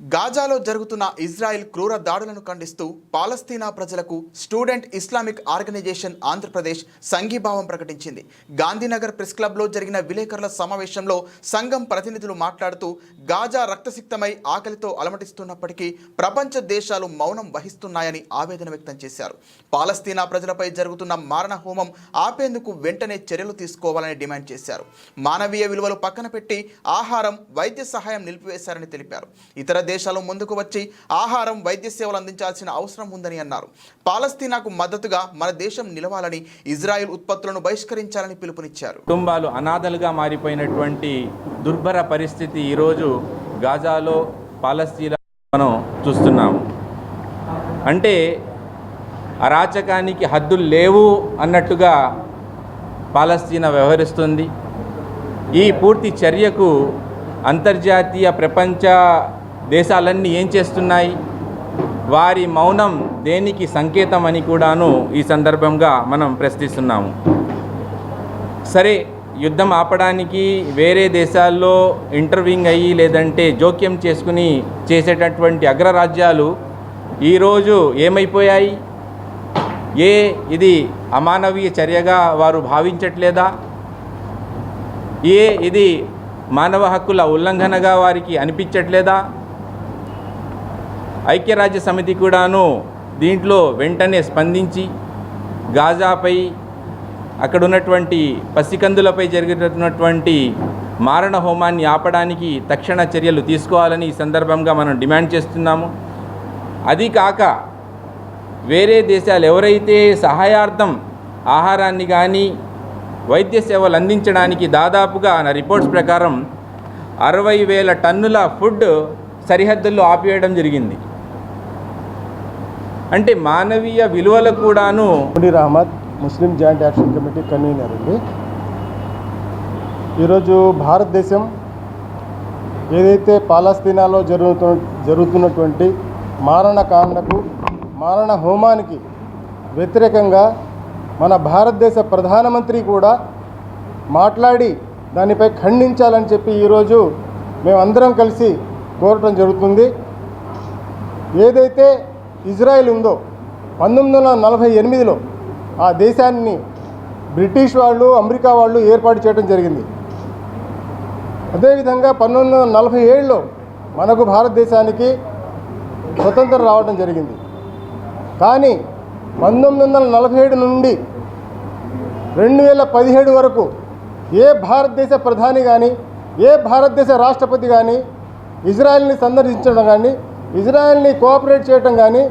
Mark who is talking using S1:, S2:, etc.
S1: గాజాలో జరుగుతున్న ఇజ్రాయెల్ క్రూర దాడులను ఖండిస్తూ పాలస్తీనా ప్రజలకు స్టూడెంట్ ఇస్లామిక్ ఆర్గనైజేషన్ ఆంధ్రప్రదేశ్ సంఘీభావం ప్రకటించింది. గాంధీనగర్ ప్రెస్ క్లబ్లో జరిగిన విలేకరుల సమావేశంలో సంఘం ప్రతినిధులు మాట్లాడుతూ గాజా రక్తసిక్తమై ఆకలితో అలమటిస్తున్నప్పటికీ ప్రపంచ దేశాలు మౌనం వహిస్తున్నాయని ఆవేదన వ్యక్తం చేశారు. పాలస్తీనా ప్రజలపై జరుగుతున్న మారణ హోమం ఆపేందుకు వెంటనే చర్యలు తీసుకోవాలని డిమాండ్ చేశారు. మానవీయ విలువలు పక్కన పెట్టి ఆహారం వైద్య సహాయం నిలిపివేశారని తెలిపారు. ఇతర దేశాలు ముందుకు వచ్చి ఆహారం వైద్య సేవలు అందించాల్సిన అవసరం ఉందని అన్నారు. పాలస్తీనాకు మద్దతుగా మన దేశం నిలవాలని ఇజ్రాయెల్ ఉత్పత్తులను బహిష్కరించాలని పిలుపునిచ్చారు.
S2: కుటుంబాలు అనాథలుగా మారిపోయినటువంటి దుర్భర పరిస్థితి ఈరోజు గాజాలో పాలస్తీనా మనం చూస్తున్నాము. అంటే అరాచకానికి హద్దులు లేవు అన్నట్టుగా పాలస్తీనా వ్యవహరిస్తుంది. ఈ పూర్తి చర్యకు అంతర్జాతీయ ప్రపంచ దేశాలన్నీ ఏం చేస్తున్నాయి? వారి మౌనం దేనికి సంకేతం అని కూడాను ఈ సందర్భంగా మనం ప్రశ్నిస్తున్నాము. సరే యుద్ధం ఆపడానికి వేరే దేశాల్లో ఇంటర్వ్యూంగ్ అయ్యి లేదంటే జోక్యం చేసుకుని చేసేటటువంటి అగ్రరాజ్యాలు ఈరోజు ఏమైపోయాయి? ఏ ఇది అమానవీయ చర్యగా వారు భావించట్లేదా? ఏ ఇది మానవ హక్కుల ఉల్లంఘనగా వారికి అనిపించట్లేదా? ఐక్యరాజ్య సమితి కూడాను దీంట్లో వెంటనే స్పందించి గాజాపై అక్కడ ఉన్నటువంటి పసికందులపై జరుగుతున్నటువంటి మారణ హోమాన్ని ఆపడానికి తక్షణ చర్యలు తీసుకోవాలని ఈ సందర్భంగా మనం డిమాండ్ చేస్తున్నాము. అది కాక వేరే దేశాలు ఎవరైతే సహాయార్థం ఆహారాన్ని కానీ వైద్య సేవలు అందించడానికి దాదాపుగా నా రిపోర్ట్స్ ప్రకారం అరవై వేల టన్నుల ఫుడ్ సరిహద్దుల్లో ఆపివేయడం జరిగింది. అంటే మానవీయ విలువలు కూడాను
S3: Munir Ahmed Muslim joint action committee convener అండి. ఈరోజు భారతదేశం ఏదైతే పాలస్తీనాలో జరుగుతు జరుగుతున్నటువంటి మారణకాండకు మారణ హోమానికి వ్యతిరేకంగా మన భారతదేశ ప్రధానమంత్రి కూడా మాట్లాడి దానిపై ఖండించాలని చెప్పి ఈరోజు మేమందరం కలిసి కోరటం జరుగుతుంది. ఏదైతే ఇజ్రాయెల్ ఉందో పంతొమ్మిది వందల నలభై ఎనిమిదిలో ఆ దేశాన్ని బ్రిటిష్ వాళ్ళు అమెరికా వాళ్ళు ఏర్పాటు చేయడం జరిగింది. అదేవిధంగా పంతొమ్మిది వందల నలభై ఏడులో మనకు భారతదేశానికి స్వతంత్రం రావడం జరిగింది. కానీ పంతొమ్మిది వందల నలభై ఏడు నుండి రెండు వేల పదిహేడు వరకు ఏ భారతదేశ ప్రధాని కానీ ఏ భారతదేశ రాష్ట్రపతి కానీ ఇజ్రాయెల్ని సందర్శించడం కానీ ఇజ్రాయెల్ని కోఆపరేట్ చేయటం కానీ